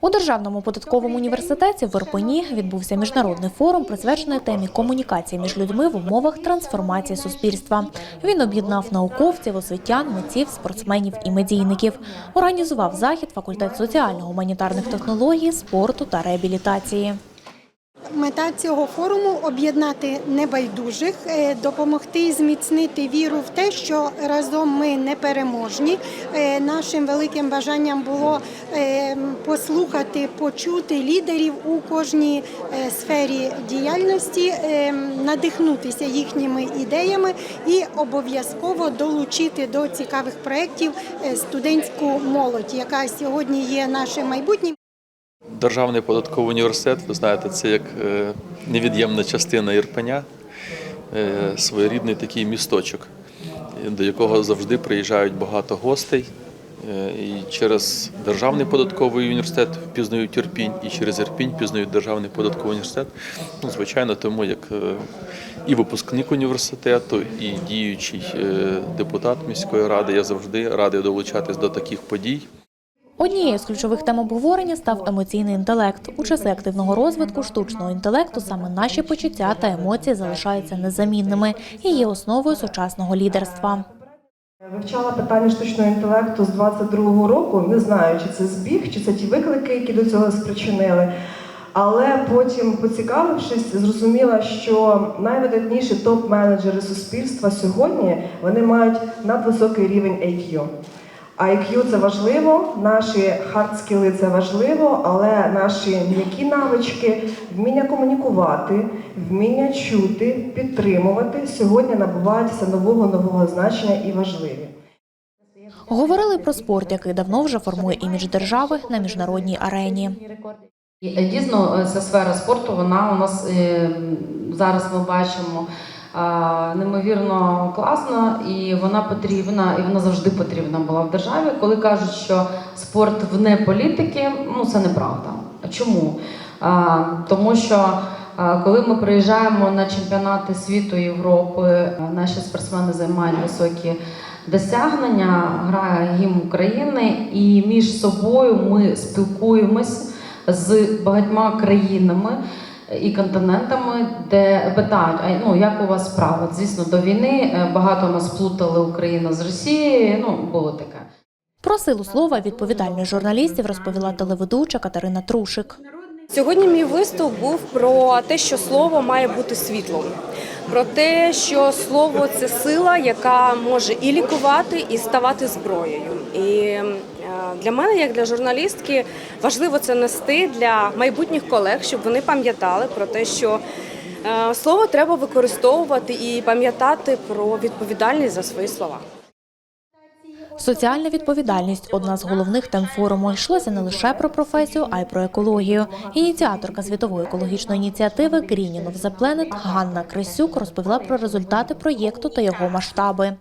У Державному податковому університеті в Ірпені відбувся міжнародний форум, присвячений темі комунікації між людьми в умовах трансформації суспільства. Він об'єднав науковців, освітян, митців, спортсменів і медійників. Організував захід факультет соціально-гуманітарних технологій, спорту та реабілітації. Мета цього форуму об'єднати небайдужих, е, допомогти зміцнити віру в те, що разом ми непереможні. Е, Нашим великим бажанням було е, послухати, почути лідерів у кожній сфері діяльності, надихнутися їхніми ідеями і обов'язково долучити до цікавих проєктів студентську молодь, яка сьогодні є нашим майбутнім. Державний податковий університет, ви знаєте, це як е, невід'ємна частина Ірпеня, е, своєрідний такий місточок, до якого завжди приїжджають багато гостей. Е, І через Державний податковий університет впізнають Ірпінь, і через Ірпінь впізнають Державний податковий університет. Ну, звичайно, тому як і випускник університету, і діючий депутат міської ради, я завжди радий долучатись до таких подій. Однією з ключових тем обговорення став емоційний інтелект. У часи активного розвитку штучного інтелекту саме наші почуття та емоції залишаються незамінними і є основою сучасного лідерства. Вивчала питання штучного інтелекту з 22-го року. Не знаю, чи це збіг, чи це ті виклики, які до цього спричинили. Але потім, поцікавившись, зрозуміла, що найвидатніші топ-менеджери суспільства сьогодні вони мають надвисокий рівень IQ. А IQ – це важливо, наші хардскіли – це важливо, але наші м'які навички, вміння комунікувати, вміння чути, підтримувати сьогодні набувають все нового нового значення і важливі. Говорили про спорт, який давно вже формує імідж держави на міжнародній арені. Е, Дійсно, ця сфера спорту, вона у нас е, зараз ми бачимо е, неймовірно класна, і вона потрібна, і вона завжди потрібна була в державі. Коли кажуть, що спорт вне політики, ну це неправда. Чому? Е, Тому що е, коли ми приїжджаємо на чемпіонати світу Європи, е, наші спортсмени займають високі досягнення, грає гімн України, і між собою ми спілкуємось з багатьма країнами і континентами, де питають, а ну як у вас справа? Звісно, до війни е, багато нас плутали Україна з Росією. Ну було таке. Про силу слова відповідальність журналістів розповіла телеведуча Катерина Трушик. Сьогодні мій виступ був про те, що слово має бути світлом, про те, що слово це сила, яка може і лікувати, і ставати зброєю. І для мене, як для журналістки, важливо це нести для майбутніх колег, щоб вони пам'ятали про те, що е, слово треба використовувати і пам'ятати про відповідальність за свої слова. Соціальна відповідальність одна з головних тем форуму. Йшлося не лише про професію, а й про екологію. Ініціаторка світової екологічної ініціативи Greening of the Planet Ганна Крисюк розповіла про результати проєкту та його масштаби.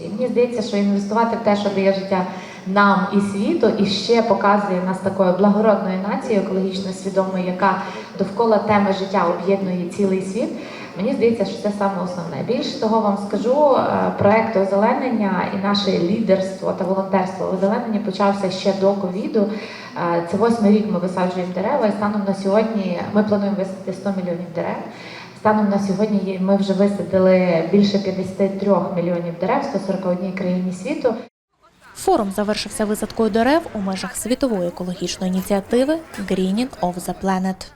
Мені здається, що інвестувати в те, що дає життя нам і світу, і ще показує нас такою благородною нацією, екологічно свідомою, яка довкола теми життя об'єднує цілий світ. Мені здається, що це саме основне. Більше того, вам скажу, е, проект озеленення і наше лідерство та волонтерство в озелененні почався ще до ковіду. Е, Це восьмий рік ми висаджуємо дерева, і станом на сьогодні ми плануємо висадити 100 мільйонів дерев. Станом на сьогодні ми вже висадили більше 53 мільйонів дерев в 141 країні світу. Форум завершився висадкою дерев у межах світової екологічної ініціативи Greening of the Planet.